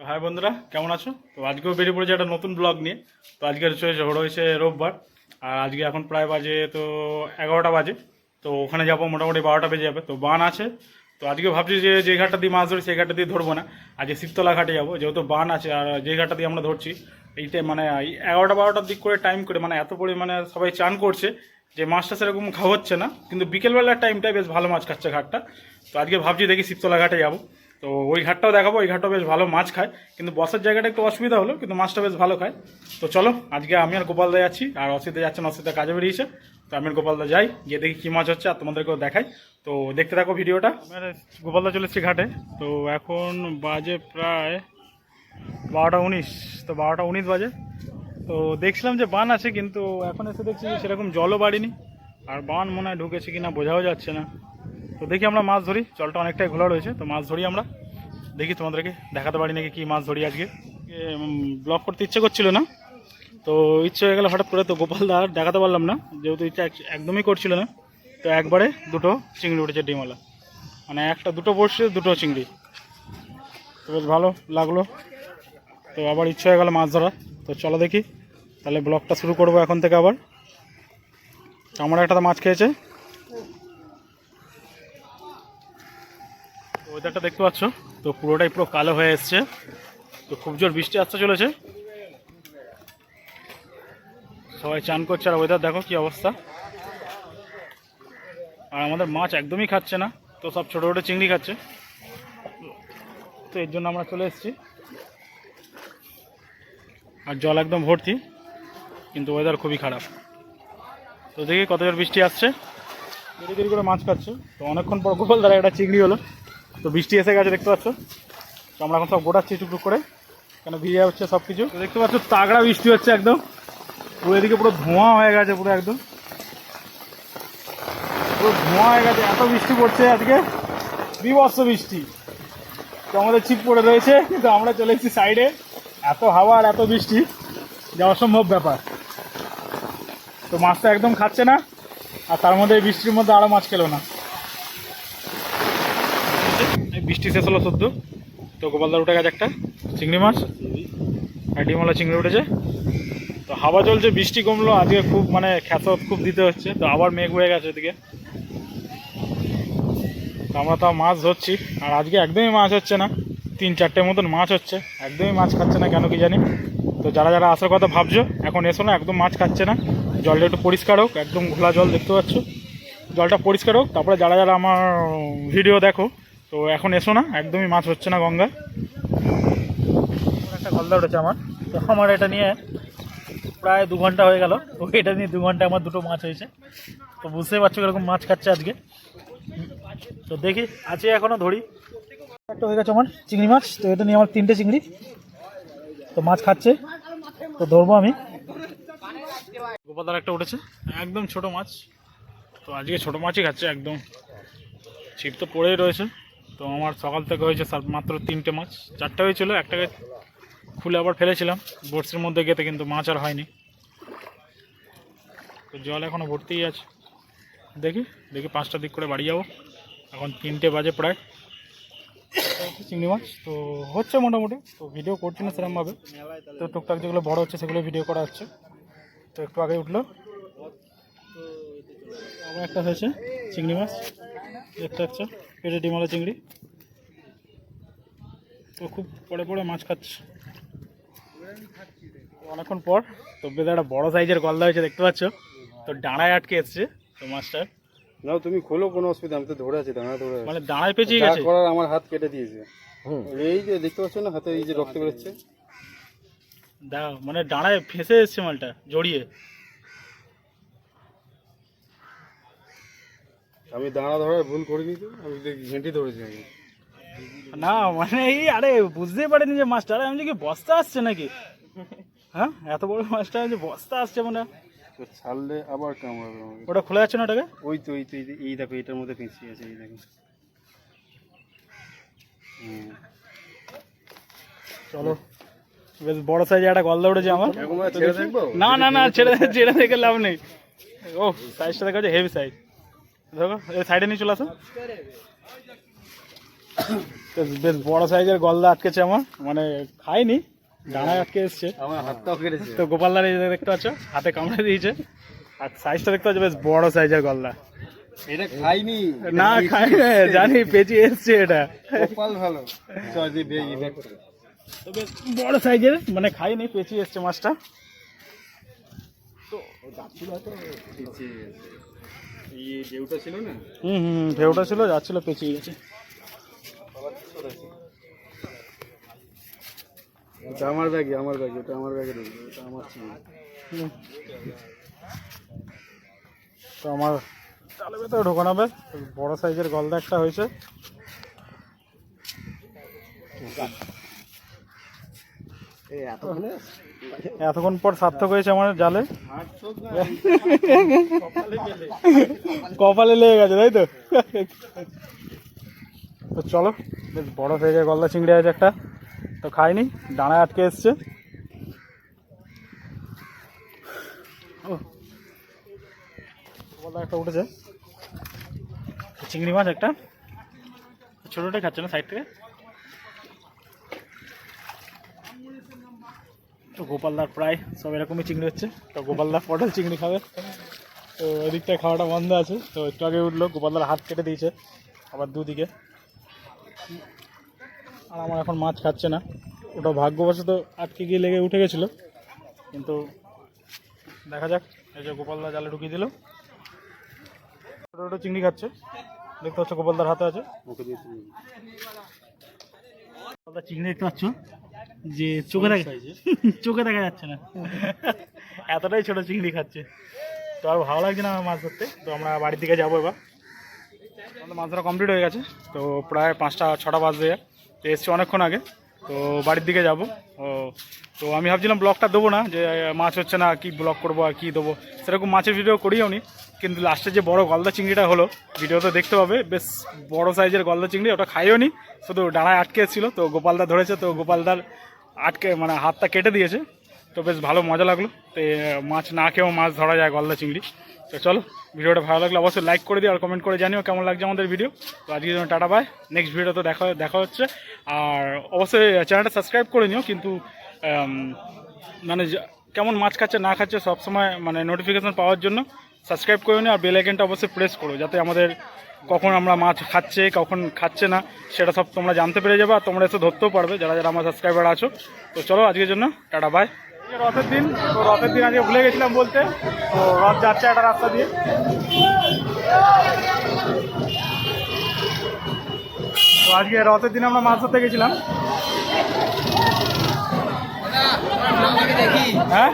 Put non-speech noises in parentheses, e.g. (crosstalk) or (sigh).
তো হাই বন্ধুরা, কেমন আছো? তো আজকেও বেরিয়ে পড়েছে একটা নতুন ব্লগ নিয়ে। তো আজকে হচ্ছে রয়েছে রোববার, আর আজকে এখন প্রায় বাজে তো এগারোটা বাজে। তো ওখানে যাব, মোটামুটি বারোটা বেজে যাবে। তো বান আছে। তো আজকে ভাবছি যে যে ঘাটটা দিয়ে মাছ ধরি, সেই ঘাটটা দিয়ে ধরবো না। আজকে শিবতলা ঘাটে যাব, যেহেতু বান আছে, আর যে ঘাটটা দিয়ে আমরা ধরছি এইটা মানে এগারোটা বারোটার দিক করে টাইম করে মানে এত পরিমাণে সবাই চান করছে যে মাছটা সেরকম খাওয়া হচ্ছে না। কিন্তু বিকেলবেলার টাইমটাই বেশ ভালো মাছ খাচ্ছে ঘাটটা। তো আজকে ভাবছি দেখি শিবতলা ঘাটে যাব। তো ওই ঘাটটাও দেখাবো, ওই ঘাটটাও বেশ ভালো মাছ খায়। কিন্তু বসার জায়গাটা একটু অসুবিধা হলো, কিন্তু মাছটা বেশ ভালো খায়। তো চলো, আজকে আমি আর গোপালদা যাচ্ছি, আর অসিতে যাচ্ছেন অসিতে কাজে বেরিয়েছে। তো আমি আর গোপালদা যাই, গিয়ে দেখি কী মাছ হচ্ছে, আর তোমাদেরকেও দেখাই। তো দেখতে থাকো ভিডিওটা। আমি আর গোপালদা চলে ঘাটে। তো এখন বাজে প্রায় বারোটা উনিশ, তো বারোটা উনিশ বাজে। তো দেখছিলাম যে বান আছে, কিন্তু এখন এসে দেখছি সেরকম জলও বাড়িনি। আর বান মনে হয় ঢুকেছে কিনা বোঝাও যাচ্ছে না। তো দেখি আমরা মাছ ধরি। জলটা অনেকটাই ঘোলা রয়েছে, তো মাছ ধরি আমরা। দেখি তোমাদেরকে দেখাতে পারি নাকি কী মাছ ধরি আজকে। ব্লগ করতে ইচ্ছে করছিল না। তো ইচ্ছে হয়ে গেল হঠাৎ করে, তো গোপালদা আর দেখাতে পারলাম না। যেহেতু ইচ্ছা একদমই করছিল না। তো একবারে দুটো চিংড়ি উঠেছে ডিমওয়ালা। মানে একটা দুটো বসছে, দুটো চিংড়ি। তো বেশ ভালো লাগল। তো আবার ইচ্ছে হয়ে গেল মাছ ধরা তো চলো দেখি। তাহলে ব্লগটা শুরু করব এখন থেকে আবার। আমার একটা মাছ খেয়েছে। ওয়েদারটা দেখতে পাচ্ছ? তো পুরোটাই পুরো কালো হয়ে এসছে। তো খুব জোর বৃষ্টি আসতে চলেছে। সবাই চান করছে আর ওয়েদার দেখো কি অবস্থা। আর আমাদের মাছ একদমই খাচ্ছে না, তো সব ছোটো ছোটো চিংড়ি খাচ্ছে। তো এর জন্য আমরা চলে এসেছি। আর জল একদম ভর্তি, কিন্তু ওয়েদার খুবই খারাপ। তো দেখি কত জোর বৃষ্টি আসছে। দেরি দেরি করে মাছ খাচ্ছে। তো অনেকক্ষণ পর গোপাল দ্বারা একটা চিংড়ি হলো। তো বৃষ্টি এসে গেছে, দেখতে পাচ্ছ? তো আমরা এখন সব গোটাচ্ছি টুকটুক করে। কেন ভিজে হচ্ছে সব কিছু দেখতে পাচ্ছ, তাগড়া বৃষ্টি হচ্ছে একদম। পুরো এদিকে পুরো ধোঁয়া হয়ে গেছে, পুরো একদম। পুরো ধোঁয়া হয়ে গেছে, এত বৃষ্টি পড়ছে আজকে। বিভৎস বৃষ্টি। তো আমাদের ছিপ পড়ে রয়েছে, কিন্তু আমরা চলে এসেছি সাইডে। এত হাওয়া আর এত বৃষ্টি, যা অসম্ভব ব্যাপার। তো মাছটা একদম খাচ্ছে না, আর তার মধ্যে বৃষ্টির মধ্যে আরও মাছ খেলো না। এই শেষ হলো সদ্য তো গোপালদার উঠে গেছে একটা চিংড়ি মাছ। আর ডিমওয়ালা চিংড়ি উঠেছে। তো হাওয়া চলছে, বৃষ্টি কমলো, আজকে খুব মানে খ্যাত খুব দিতে হচ্ছে। তো আবার মেঘ হয়ে গেছে এদিকে তো আমরা তাও মাছ ধরছি, আর আজকে একদমই মাছ হচ্ছে না। তিন চারটে মতন মাছ হচ্ছে। একদমই মাছ খাচ্ছে না কেন কি জানি। তো যারা যারা আসার কথা ভাবছ, এখন এসো না, একদম মাছ খাচ্ছে না। জলটা একটু পরিষ্কার হোক, একদম ঘোলা জল দেখতে পাচ্ছ। জলটা পরিষ্কার হোক, তারপরে যারা যারা আমার ভিডিও দেখো তো এখন এসো না, একদমই মাছ হচ্ছে না গঙ্গায় একটা গলদা উঠেছে আমার। তো আমার এটা নিয়ে প্রায় দু ঘণ্টা হয়ে গেল। তো এটা নিয়ে দু ঘণ্টা আমার দুটো মাছ হয়েছে। তো বুঝতেই পারছ এরকম মাছ খাচ্ছে আজকে। তো দেখি, আছে এখনও ধরি। একটা হয়ে গেছে আমার চিংড়ি মাছ, তো এটা নিয়ে আমার তিনটে চিংড়ি। তো মাছ খাচ্ছে। তো ধরবো আমি। গোপালদার একটা উঠেছে। একদম ছোট মাছ। তো আজকে ছোট মাছই খাচ্ছে একদম। ছিপ তো পড়েই রয়েছে। তো আমার সকাল থেকে হয়েছে মাত্র তিনটে মাছ, চারটে হয়েছিল, একটাকে খুলে আবার ফেলেছিলাম। বড়শির মধ্যে গেতে কিন্তু মাছ আর হয়নি। তো জল এখনও ভর্তিই আছে। দেখি দেখি পাঁচটার দিক করে বাড়ি যাব। এখন তিনটে বাজে প্রায়। চিংড়ি মাছ, তো হচ্ছে মোটামুটি। তো ভিডিও করছি না সেরকমভাবে তো টুকটাক যেগুলো বড় হচ্ছে সেগুলো ভিডিও করা হচ্ছে। তো একটু আগে উঠল। আবার একটা হয়েছে চিংড়ি মাছ। দেখতে হচ্ছে পেটে ডিমালা চিংড়ি। তো খুব পরে পরে মাছ খাচ্ছে। অনেকক্ষণ পর তো বেশ একটা বড় সাইজের গলদা হয়েছে দেখতে পাচ্ছ? তো ডাঁড়ায় আটকে এসছে তো মাছটা না তুমি খোলো কোনো অসুবিধা আমি তো ধরে আছি দাঁড়া ধরে মানে দাঁড়ায় পেঁচিয়ে গেছে? করার আমার হাত কেটে দিয়েছে। এই যে দেখতে পাচ্ছ না হাতে এই যে রক্ত বেরোচ্ছে। দাও মানে ডাঁড়ায় ফেসে এসছে মালটা জড়িয়ে। আমি দাঁড়া ধরার ভুল করিনি তো আমি ঘেঁটি ধরেছি আমি না মানে এই আরে বুঝতেই পারিনি যে মাছটা আরে আমি কি বস্তা আসছে নাকি? হ্যাঁ এত বড় মাছটা যে বস্তা আসছে মানে ছাড়লে আবার কামড়াবে ওটা খোলা যাচ্ছে না ওটাকে? ওই তো ওই তো এই দেখো এটার মধ্যে পেঁচি আছে এই দেখো। চলো। বেশ বড় সাইজে একটা গলদা উঠেছে আমার। না না না ছেড়ে ছেড়ে দেখে লাভ নেই। ও সাইজটা দেখা হেভি সাইজ দেখো এই সাইডে নিয়ে চলে আসো। বেশ বড় সাইজের গলদা আটকেছে আমার। মানে খাইনি ডানায় আটকে এসছে। আমার হাতটাও কেটেছে। তো গোপালদার এই দেখতে পাচ্ছ হাতে কামড়ে দিয়েছে। আর সাইজটা দেখতে পাচ্ছ বেশ বড় সাইজের গলদা। এটা খাইনি। না খাই জানি পেঁচি এসছে এটা। ভালো। তো বেশ বড় সাইজের মানে খাইনি পেঁচি এসছে মাছটা। ঢেউটা ছিল না? হুম হুম ঢেউটা ছিল যাচ্ছিল পেঁচিয়ে গেছে। এটা আমার ব্যাগে আমার ব্যাগে এটা আমার ব্যাগে এটা আমার ছিল। তো আমার চালে ভেতরে ঢোকানো হবে। বড় সাইজের গলদা একটা হয়েছে। এই এতক্ষণে এতক্ষণ পর সার্থক হয়েছে আমার জালে। কপালে লেগে গেছে, তাই তো? তো চলো, বেশ বড় সাইজের গলদা চিংড়ি আছে একটা। তো খাইনি ডানায় আটকে এসছে। গলদা একটা উঠেছে। চিংড়ি মাছ একটা। ছোটোটাই খাচ্ছে না সাইড থেকে? তো গোপালদার প্রায় সব এরকমই চিংড়ি হচ্ছে। তো গোপালদার পটল চিংড়ি খাবে। তো ওদিকটায় খাওয়াটা বন্ধ আছে। তো একটু আগে উঠল গোপালদার হাত কেটে দিয়েছে আবার দুদিকে। আর আমার এখন মাছ খাচ্ছে না। ওটা ভাগ্যবশত আটকে গিয়ে লেগে উঠে গেছিল। কিন্তু দেখা যাক এই যে গোপালদা জালে ঢুকিয়ে দিল। ছোটো ছোটো চিংড়ি খাচ্ছে। দেখতে পাচ্ছ গোপালদার হাতে আছে। দিয়ে চিংড়ি দেখতে পাচ্ছ? যে চোখে দেখা (laughs) চোখে দেখা যাচ্ছে না। (laughs) এতটাই ছোট চিংড়ি খাচ্ছে। তো আর ভালো লাগছে না আমার মাছ ধরতে। তো আমরা বাড়ির দিকে যাব এবার। আমাদের মাছ ধরা কমপ্লিট হয়ে গেছে। তো প্রায় পাঁচটা ছটা বাজবে। তো এসছি অনেকক্ষণ আগে। তো বাড়ির দিকে যাব। ও, তো আমি ভাবছিলাম ব্লগটা দেবো না, যে মাছ হচ্ছে না, কি ব্লগ করব আর কী দেবো। সেরকম মাছের ভিডিও করিও নি, কিন্তু লাস্টে যে বড় গলদা চিংড়িটা হলো ভিডিও তো দেখতে পাবে। বেশ বড় সাইজের গলদা চিংড়ি, ওটা খাইও নি, শুধু ডাঙায় আটকে এসেছিল তো গোপালদা ধরেছে, তো গোপালদার আটকে মানে হাতটা কেটে দিয়েছে। তো বেশ ভালো মজা লাগল। তো, মাছ না খেয়েও মাছ ধরা যায় গলদা চিংড়ি। তো চলো, ভিডিওটা ভালো লাগলে অবশ্যই লাইক করে দিও আর কমেন্ট করে জানিও কেমন লাগছে আমাদের ভিডিও তো আজকের জন্য টাটা বাই নেক্সট ভিডিও তো দেখা দেখা হচ্ছে। আর অবশ্যই চ্যানেলটা সাবস্ক্রাইব করে নিও, কিন্তু মানে কেমন মাছ খাচ্ছে, না খাচ্ছে সবসময় মানে নোটিফিকেশন পাওয়ার জন্য সাবস্ক্রাইব করে নিও আর বেল আইকনটা অবশ্যই প্রেস করো, যাতে আমাদের কখন আমরা মাছ খাচ্ছে, কখন খাচ্ছে না, সেটা সব তোমরা জানতে পেরে যাবে আর তোমরা এসে ধরতেও পারবে, যারা যারা আমার সাবস্ক্রাইবার আছো। তো চলো, আজকের জন্য টাটা বাই রথের দিন, তো রথের দিন আজকে ভুলে গেছিলাম বলতে, তো রথ যাচ্ছে একটা রাস্তা দিয়ে। তো আজকে রথের দিন আমরা মাছ ধরতে গেছিলাম। হ্যাঁ?